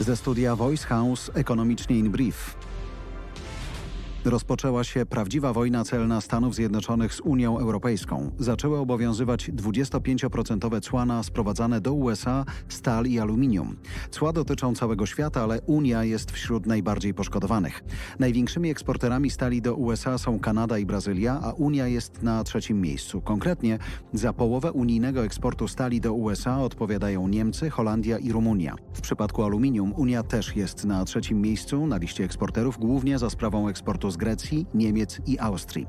Ze studia Voice House Ekonomicznie in Brief. Rozpoczęła się prawdziwa wojna celna Stanów Zjednoczonych z Unią Europejską. Zaczęły obowiązywać 25% cła sprowadzane do USA stal i aluminium. Cła dotyczą całego świata, ale Unia jest wśród najbardziej poszkodowanych. Największymi eksporterami stali do USA są Kanada i Brazylia, a Unia jest na trzecim miejscu. Konkretnie za połowę unijnego eksportu stali do USA odpowiadają Niemcy, Holandia i Rumunia. W przypadku aluminium Unia też jest na trzecim miejscu na liście eksporterów, głównie za sprawą eksportu z Grecji, Niemiec i Austrii.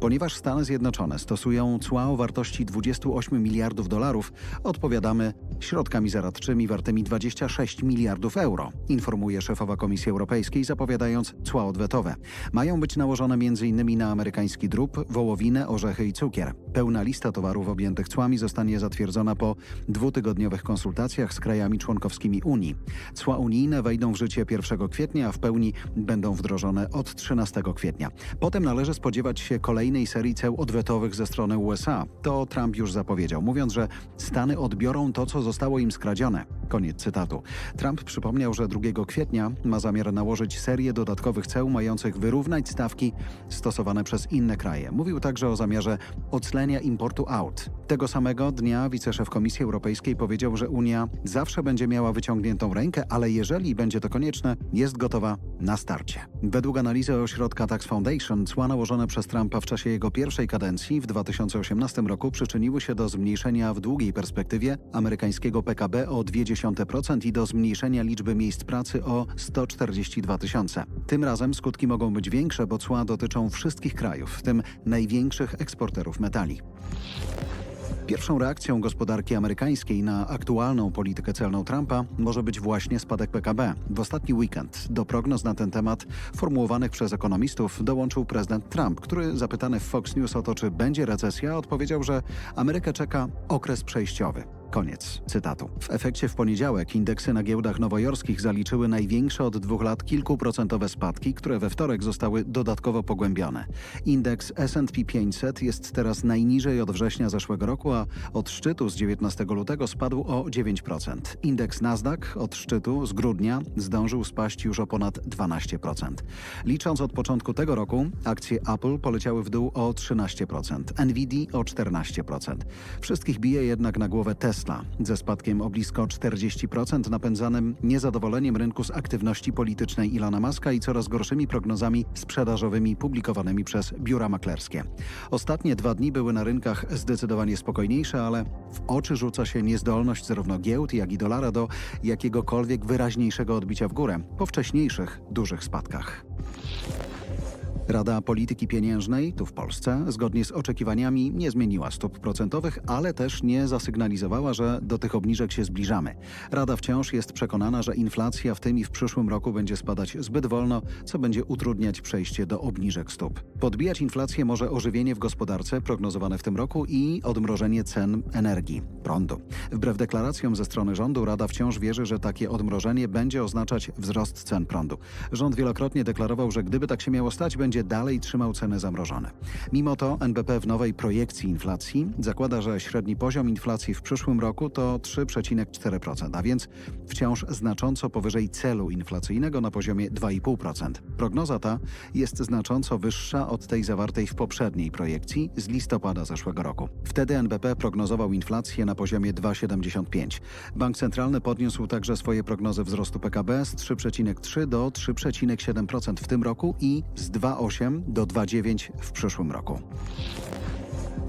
Ponieważ Stany Zjednoczone stosują cła o wartości 28 miliardów dolarów, odpowiadamy środkami zaradczymi wartymi 26 miliardów euro, informuje szefowa Komisji Europejskiej, zapowiadając cła odwetowe. Mają być nałożone m.in. na amerykański drób, wołowinę, orzechy i cukier. Pełna lista towarów objętych cłami zostanie zatwierdzona po dwutygodniowych konsultacjach z krajami członkowskimi Unii. Cła unijne wejdą w życie 1 kwietnia, a w pełni będą wdrożone od 13 kwietnia. Potem należy spodziewać się kolejnej serii ceł odwetowych ze strony USA. To Trump już zapowiedział, mówiąc, że Stany odbiorą to, co zostało im skradzione. Koniec cytatu. Trump przypomniał, że 2 kwietnia ma zamiar nałożyć serię dodatkowych ceł mających wyrównać stawki stosowane przez inne kraje. Mówił także o zamiarze oclenia importu aut. Tego samego dnia wiceszef Komisji Europejskiej powiedział, że Unia zawsze będzie miała wyciągniętą rękę, ale jeżeli będzie to konieczne, jest gotowa na starcie. Według analizy ośrodka Tax Foundation cła nałożone przez Trumpa w czasie jego pierwszej kadencji w 2018 roku przyczyniły się do zmniejszenia w długiej perspektywie amerykańskiego PKB o 0,2% i do zmniejszenia liczby miejsc pracy o 142 tysiące. Tym razem skutki mogą być większe, bo cła dotyczą wszystkich krajów, w tym największych eksporterów metali. Pierwszą reakcją gospodarki amerykańskiej na aktualną politykę celną Trumpa może być właśnie spadek PKB. W ostatni weekend do prognoz na ten temat formułowanych przez ekonomistów dołączył prezydent Trump, który zapytany w Fox News o to, czy będzie recesja, odpowiedział, że Amerykę czeka okres przejściowy. Koniec cytatu. W efekcie w poniedziałek indeksy na giełdach nowojorskich zaliczyły największe od dwóch lat kilkuprocentowe spadki, które we wtorek zostały dodatkowo pogłębione. Indeks S&P 500 jest teraz najniżej od września zeszłego roku, a od szczytu z 19 lutego spadł o 9%. Indeks Nasdaq od szczytu z grudnia zdążył spaść już o ponad 12%. Licząc od początku tego roku, akcje Apple poleciały w dół o 13%, Nvidia o 14%. Wszystkich bije jednak na głowę Tesla ze spadkiem o blisko 40% napędzanym niezadowoleniem rynku z aktywności politycznej Ilona Maska i coraz gorszymi prognozami sprzedażowymi publikowanymi przez biura maklerskie. Ostatnie dwa dni były na rynkach zdecydowanie spokojniejsze, ale w oczy rzuca się niezdolność zarówno giełd, jak i dolara do jakiegokolwiek wyraźniejszego odbicia w górę po wcześniejszych dużych spadkach. Rada Polityki Pieniężnej, tu w Polsce, zgodnie z oczekiwaniami nie zmieniła stóp procentowych, ale też nie zasygnalizowała, że do tych obniżek się zbliżamy. Rada wciąż jest przekonana, że inflacja w tym i w przyszłym roku będzie spadać zbyt wolno, co będzie utrudniać przejście do obniżek stóp. Podbijać inflację może ożywienie w gospodarce prognozowane w tym roku i odmrożenie cen energii, prądu. Wbrew deklaracjom ze strony rządu, Rada wciąż wierzy, że takie odmrożenie będzie oznaczać wzrost cen prądu. Rząd wielokrotnie deklarował, że gdyby tak się miało stać, będzie będzie dalej trzymał ceny zamrożone. Mimo to NBP w nowej projekcji inflacji zakłada, że średni poziom inflacji w przyszłym roku to 3,4%, a więc wciąż znacząco powyżej celu inflacyjnego na poziomie 2,5%. Prognoza ta jest znacząco wyższa od tej zawartej w poprzedniej projekcji z listopada zeszłego roku. Wtedy NBP prognozował inflację na poziomie 2,75. Bank Centralny podniósł także swoje prognozy wzrostu PKB z 3,3 do 3,7% w tym roku i z 2,8 do 2,9 w przyszłym roku.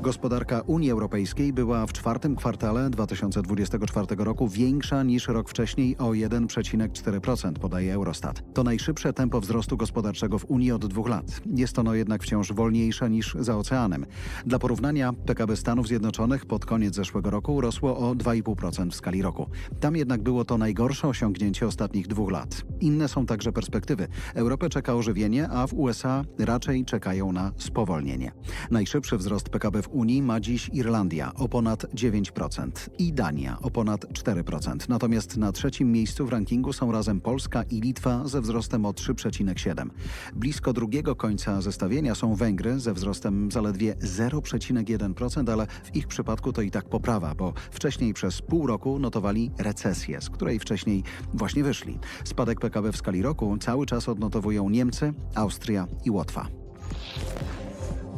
Gospodarka Unii Europejskiej była w czwartym kwartale 2024 roku większa niż rok wcześniej o 1,4%, podaje Eurostat. To najszybsze tempo wzrostu gospodarczego w Unii od dwóch lat. Jest ono jednak wciąż wolniejsze niż za oceanem. Dla porównania PKB Stanów Zjednoczonych pod koniec zeszłego roku rosło o 2,5% w skali roku. Tam jednak było to najgorsze osiągnięcie ostatnich dwóch lat. Inne są także perspektywy. Europę czeka ożywienie, a w USA raczej czekają na spowolnienie. Najszybszy wzrost PKB w Unii ma dziś Irlandia o ponad 9% i Dania o ponad 4%. Natomiast na trzecim miejscu w rankingu są razem Polska i Litwa ze wzrostem o 3,7%. Blisko drugiego końca zestawienia są Węgry ze wzrostem zaledwie 0,1%, ale w ich przypadku to i tak poprawa, bo wcześniej przez pół roku notowali recesję, z której wcześniej właśnie wyszli. Spadek PKB w skali roku cały czas odnotowują Niemcy, Austria i Łotwa.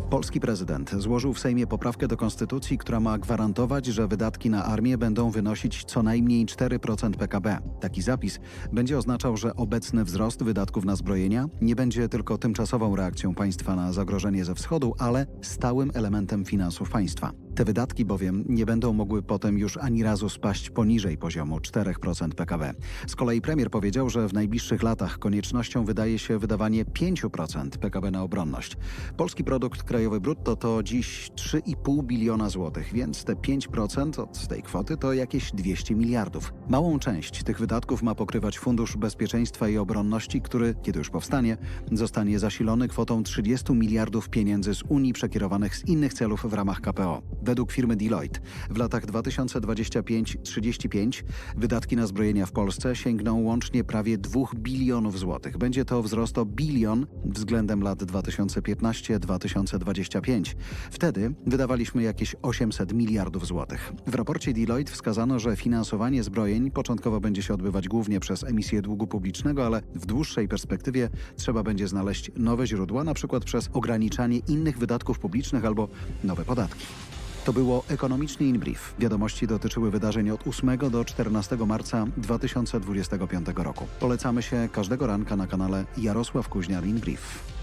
Polski prezydent złożył w Sejmie poprawkę do konstytucji, która ma gwarantować, że wydatki na armię będą wynosić co najmniej 4% PKB. Taki zapis będzie oznaczał, że obecny wzrost wydatków na zbrojenia nie będzie tylko tymczasową reakcją państwa na zagrożenie ze wschodu, ale stałym elementem finansów państwa. Te wydatki bowiem nie będą mogły potem już ani razu spaść poniżej poziomu 4% PKB. Z kolei premier powiedział, że w najbliższych latach koniecznością wydaje się wydawanie 5% PKB na obronność. Polski produkt krajowy brutto to dziś 3,5 biliona złotych, więc te 5% od tej kwoty to jakieś 200 miliardów. Małą część tych wydatków ma pokrywać Fundusz Bezpieczeństwa i Obronności, który, kiedy już powstanie, zostanie zasilony kwotą 30 miliardów pieniędzy z Unii przekierowanych z innych celów w ramach KPO. Według firmy Deloitte w latach 2025-35 wydatki na zbrojenia w Polsce sięgną łącznie prawie 2 bilionów złotych. Będzie to wzrost o bilion względem lat 2015-2025. Wtedy wydawaliśmy jakieś 800 miliardów złotych. W raporcie Deloitte wskazano, że finansowanie zbrojeń początkowo będzie się odbywać głównie przez emisję długu publicznego, ale w dłuższej perspektywie trzeba będzie znaleźć nowe źródła, na przykład przez ograniczanie innych wydatków publicznych albo nowe podatki. To było Ekonomicznie in Brief. Wiadomości dotyczyły wydarzeń od 8 do 14 marca 2025 roku. Polecamy się każdego ranka na kanale Jarosław Kuźniar in Brief.